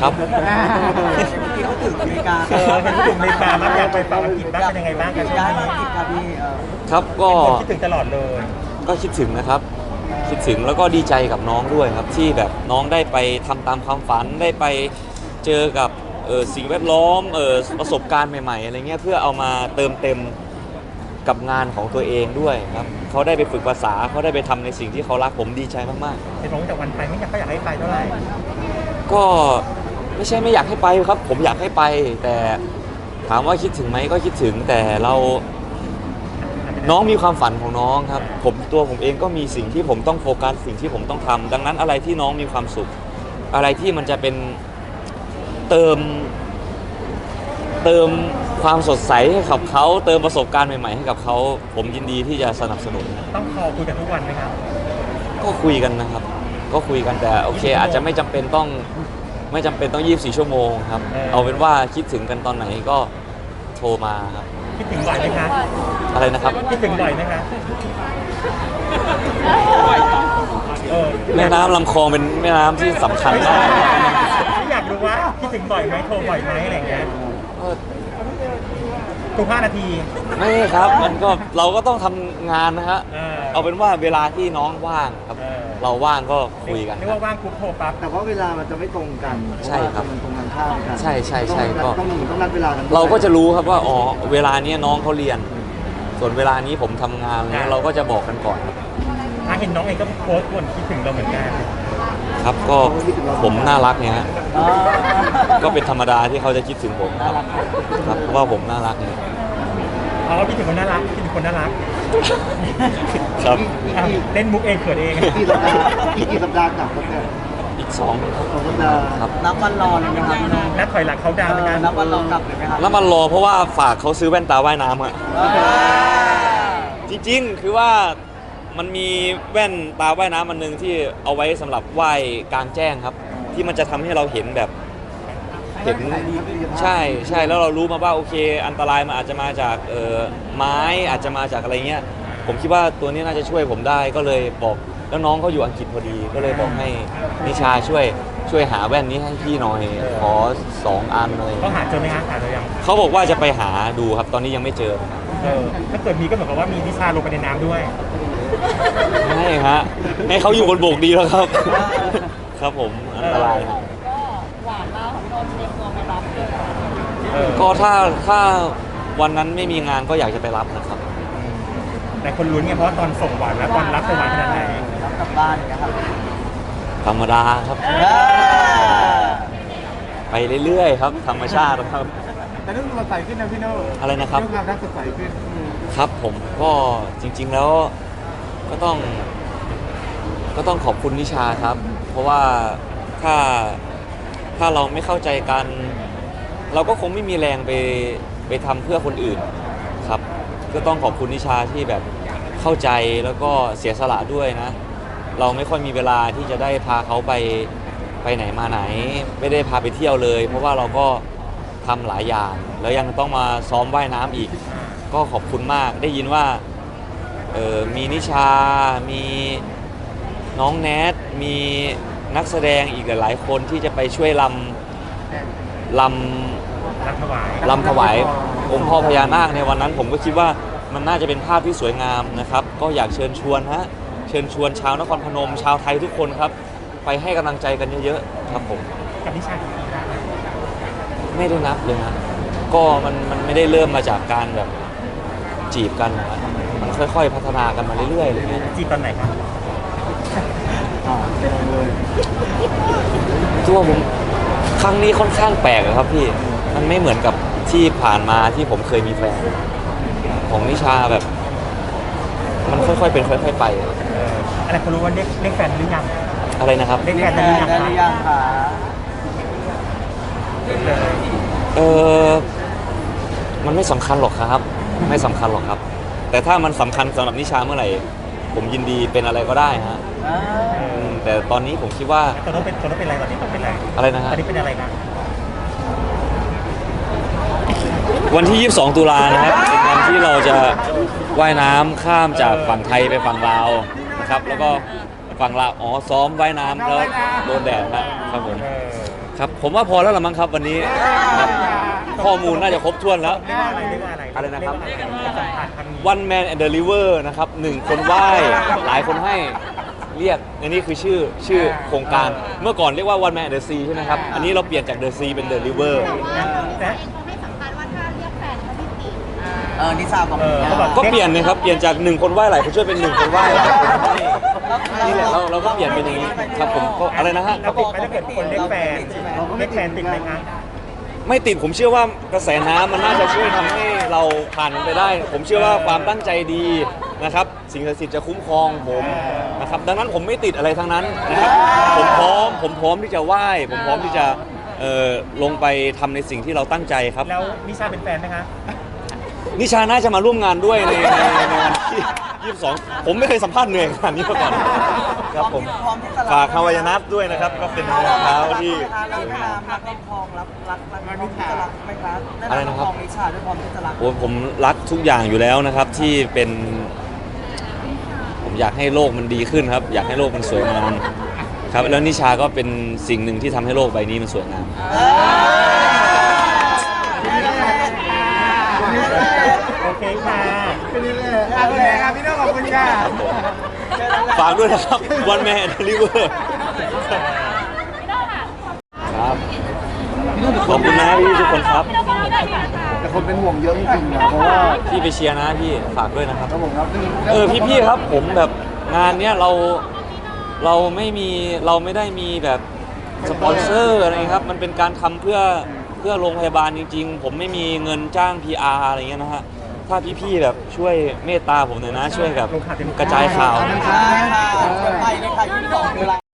ครับเมื่อกี้เขาถึงอเมริกาเออเห็นพูดถึงอเมริกาบ้างอยากไปฝั่งอังกฤษบ้างเป็นยังไงบ้างกันช่วย้ายงมานี้อังกฤษครับพี่เออครับก็คนคิดถึงตลอดเลย ก็คิดถึงนะครับ คิดถึงแล้วก็ดีใจกับน้องด้วยครับ ที่แบบน้องได้ไปทำตามความฝันได้ไปเจอกับเออสิ่งแวดล้อมเออประสบการณ์ใหม่ๆอะไรเงี้ยเพื่อเอามาเติมเต็มกับงานของตัวเองด้วยครับเขาได้ไปฝึกภาษาเขาได้ไปทำในสิ่งที่เขารักผมดีใจมากเห็นบอกว่าจากวันไปไม่อยากก็อยากให้ไปเท่าไหร่ๆก็ ไม่ใช่ไม่อยากให้ไปครับ ผมอยากให้ไป แต่ถามว่าคิดถึงไหมก็คิดถึงแต่เราน้องมีความฝันของน้องครับ ผมตัวผมเองก็มีสิ่งที่ผมต้องโฟกัสสิ่งที่ผมต้องทำดังนั้นอะไรที่น้องมีความสุข อะไรที่มันจะเป็นเติม เติมความสดใสให้กับเขาเติมประสบการณ์ใหม่ๆให้กับเขาผมยินดีที่จะสนับสนุน ต้องคอคุยกันทุกวันไหมครับ ก็คุยกันนะครับ ก็คุยกันแต่โอเค อาจจะไม่จำเป็นต้อง ไม่จำเป็นต้อง 24 ชั่วโมงครับ เออ เอาเป็นว่าคิดถึงกันตอนไหนก็โทรมาครับ คิดถึงบ่อยไหมคะอะไรนะครับ คิดถึงบ่อยไหมคะเออแม่น้ำลำคลองเป็นแม่น้ำที่สำคัญมากไม่อยากรู้ว่าคิดถึงบ่อยไหมโทรบ่อยไหมอะไรอย่างเงี้ย ก็ ทุกห้านาที ไม่ครับมันก็เราก็ต้องทำงานนะฮะเออเอาเป็นว่าเวลาที่น้องว่างครับ เออ เราว่างก็คุยกันเรียกว่าว่างปุ๊บโทรปั๊บ แต่ว่าเวลามันจะไม่ตรงกันใช่ครับเพาะว่ามันตรงกันข้ามกันใช่ใช่ใช่ต้องก็ต้องต้องนัดเวลากันด้วย เราก็จะรู้ครับว่าอ๋อเวลาเนี้ยน้องเขาเรียน ส่วนเวลานี้ผมทำงานเนี่ยเราก็จะบอกกันก่อนครับอะเห็นน้องเองก็โพสต์บ่นคิดถึงเราเหมือนกัน ครับก็ผมน่ารักเนี่ยฮะอ๋อ ก็เป็นธรรมดาที่เขาจะคิดถึงผมครับครับเพราะว่าผมน่ารักเนี่ยอ๋อคิดถึงคนน่ารักคิดถึงคนน่ารักครับอะเล่นมุกเองเขินเองกี่สัปดาห์อีกกี่สัปดาห์กลับครับเนี่ยอีกสองครับสองสัปดาห์ครับนับวันรอเลยไหมครับพี่น้องนัดถอยหลังเขาดาวน์ในการนับวันรอกลับเลยไหมครับแล้วมันรอเพราะว่าฝากเขาซื้อแว่นตาว่ายน้ำอะจริงๆคือว่ามันมีแว่นตาว่ายน้ำอันหนึงที่เอาไว้สำหรับว่ายกลางแจ้งครับ ที่มันจะทำให้เราเห็นแบบ เห็นใช่ใช่แล้วเรารู้มาว่าโอเค อันตรายมันอาจจะมาจากเอ่อไม้อาจจะมาจากอะไรเงี้ยผมคิดว่าตัวนี้น่าจะช่วยผมได้ก็เลยบอกแล้วน้องเขาอยู่อังกฤษพอดี ก็เลยบอกให้นิชาช่วยช่วยหาแว่นนี้ให้พี่หน่อยขอสองอันอะไรเขาหาเจอไหมคะหาเจอยังเขาบอกว่าจะไปหาดูครับตอนนี้ยังไม่เจอเออถ้าเกิดมีก็เหมือนกับว่ามีวิชาลงไปในน้ำด้วยไม่ฮะให้เขาอยู่บนบกดีแล้วครับ ครับผมอันตรายครับ ก็ถ้าถ้าวันนั้นไม่มีงานก็อยากจะไปรับนะครับ แต่คนลุ้นไงเพราะว่าตอนส่งหวานแล้วตอนรับจะหวานขนาดไหนรับกลับบ้านอย่างเงี้ยครับธรรมดาครับ ไปเรื่อยๆครับ ธรรมชาติครับ แต่เรื่องสดใสขึ้นนะพี่โน่อะไรนะครับ เรื่องความรักสดใสขึ้นครับผมก็จริง ๆแล้วก็ต้อง ก็ต้องขอบคุณนิชาครับ เพราะว่าถ้าถ้าเราไม่เข้าใจกัน เราก็คงไม่มีแรงไปไปทำเพื่อคนอื่นครับ ก็ต้องขอบคุณนิชาที่แบบเข้าใจแล้วก็เสียสละด้วยนะ เราไม่ค่อยมีเวลาที่จะได้พาเขาไปไปไหนมาไหน ไม่ได้พาไปเที่ยวเลย เพราะว่าเราก็ทำหลายอย่าง แล้วยังต้องมาซ้อมว่ายน้ำอีก ก็ขอบคุณมากได้ยินว่าเออมีนิชา มีน้องแนท มีนักแสดงอีกหลาย ๆ คนที่จะไปช่วยลำลรับ ถวายำลำถวายองค์พ่อพญานาคในวันนั้น ผมก็คิดว่ามันน่าจะเป็นภาพที่สวยงามนะครับ ก็อยากเชิญชวนฮะเชิญชวนชาวนครพนม ชาวไทยทุกคนครับ ไปให้กำลังใจกันเยอะๆครับผมกับนิชากี่ปีแล้วไม่ได้นับเลยนะก็มันมันไม่ได้เริ่มมาจากการแบบจีบกันนะมันค่อยๆ พัฒนากันมาเรื่อยๆอะไรเงี้ยจีบตอนไหนครับอ่าเป็นเลยตัวผมครั้งนี้ค่อนข้างแปลกอะครับพี่ มันไม่เหมือนกับที่ผ่านมาที่ผมเคยมีแฟน ของนิชาแบบ มันค่อยๆเป็นค่อยๆไป อะเอออะไรคนรู้ว่าเรียกเรียกแฟนหรือยังอะไรนะครับ เรียกเรีแฟยกนแฟได้หนรือยังได้คหรือรับยังคะเลยเออมันไม่สำคัญหรอกครับ ไม่สำคัญหรอกครับ แต่ถ้ามันสำคัญสำหรับนิชาเมื่อไหร่ ผมยินดีเป็นอะไรก็ได้ฮะอ่าอืมแต่ตอนนี้ผมคิดว่าตอนนั้นเป็นตอนนั้นเป็นอะไรตอนนี้ตอนเป็นอะไรอะไรนะตฮะอนนี้เป็นอะไรครับ วันที่ 22 ตุลานะครับเป็นวันที่เราจะว่ายน้ำข้ามจากฝั่งไทยไปฝั่งลาวนะครับ แล้วก็ฝั่งลาวอ๋อซ้อมว่ายน้ำแล้วโดนแดดนะครับผมเออครับผมว่าพอแล้วละมั้งครับวันนี้ครับข้อมูลน่าจะครบถ้วนแล้วเรียกว่าอะไรเรียกว่าอะไรอะไรนะครับเยกว่าอะไรสัมผัสครั้งนี้ One Man and Deliver นะครับหนึ่งคนไหว้หลายคนให้เรียกอันนี้คือชื่อชื่อโครงการเมื่อก่อนเรียกว่า One Man and the Sea ใช่ไหมครับ อันนี้เราเปลี่ยนจาก The Sea เป็น Deliver แต่ เออนิชาบอกเออเขาบอกก็เปลี่ยนนะครับเปลี่ยนจากหนึ่งคนไหว้หลายคนช่วยเป็นหนึ่งคนไหว้หลายคนให้นี่แหละเราเราก็เปลี่ยนเป็นอย่างนี้ครับผมก็อะไรนะฮะ เราติดไหมถ้าเกิดคนเรียกแฟนเรียกแฟนติดไหมคะไม่ติดผมเชื่อว่ากระแสน้ำมันน่าจะช่วยทำให้เราผ่านมันไปได้ ผมเชื่อว่าความตั้งใจดีนะครับ สิ่งศักดิ์สิทธิ์จะคุ้มครองผมนะครับ ดังนั้นผมไม่ติดอะไรทั้งนั้นนะครับ ผมพร้อม ผมพร้อมที่จะไหว้ ผมพร้อมที่จะเอ่อลงไปทำในสิ่งที่เราตั้งใจครับ แล้วนิชาเป็นแฟนไหมคะ นิชาน่าจะมาร่วมงานด้วยในในในวันที่ 22 ผมไม่เคยสัมภาษณ์เหนื่อยขนาดนี้มาก่อนครับผมพร้อมที่จะรับ ฝากฮาวายานัทด้วยนะครับ ก็เป็นรองเท้าที่ รักนามรักน้องทองรับรักรักน้องที่จะรักไหมครับได้อะไรน้องนะครับ ทองนิชาด้วยความที่จะรัก โอ้ผมรักทุกอย่างอยู่แล้วนะครับที่เป็น ผมอยากให้โลกมันดีขึ้นครับ อยากให้โลกมันสวยงามครับ แล้วนิชาก็เป็นสิ่งหนึ่งที่ทำให้โลกใบนี้มันสวยงามโอ เคค่ะเป็นยังไงขอบคุณครับพี่น้องขอบคุณค่ะฝากด้วยนะครับ One Man Deliver ครับขอบคุณนะพี่ทุกคนครับ แต่คนเป็นห่วงเยอะจริงๆนะเพราะว่าพี่ไปเชียร์นะพี่ฝากด้วยนะครับครับผมครับเออพี่พี่ๆครับผมแบบงานเนี้ยเราเราไม่มีเราไม่ได้มีแบบสปอนเซอร์อะไรครับ มันเป็นการทำเพื่อเพื่อโรงพยาบาลจริง ๆ ผมไม่มีเงินจ้าง PR อะไรเงี้ยนะฮะ ถ้าพี่ๆแบบช่วยเมตตาผมหน่อยนะ ช่วยแบบกระจายข่าวใช่ค่ะไปเลยค่ะที่สองคืออะไร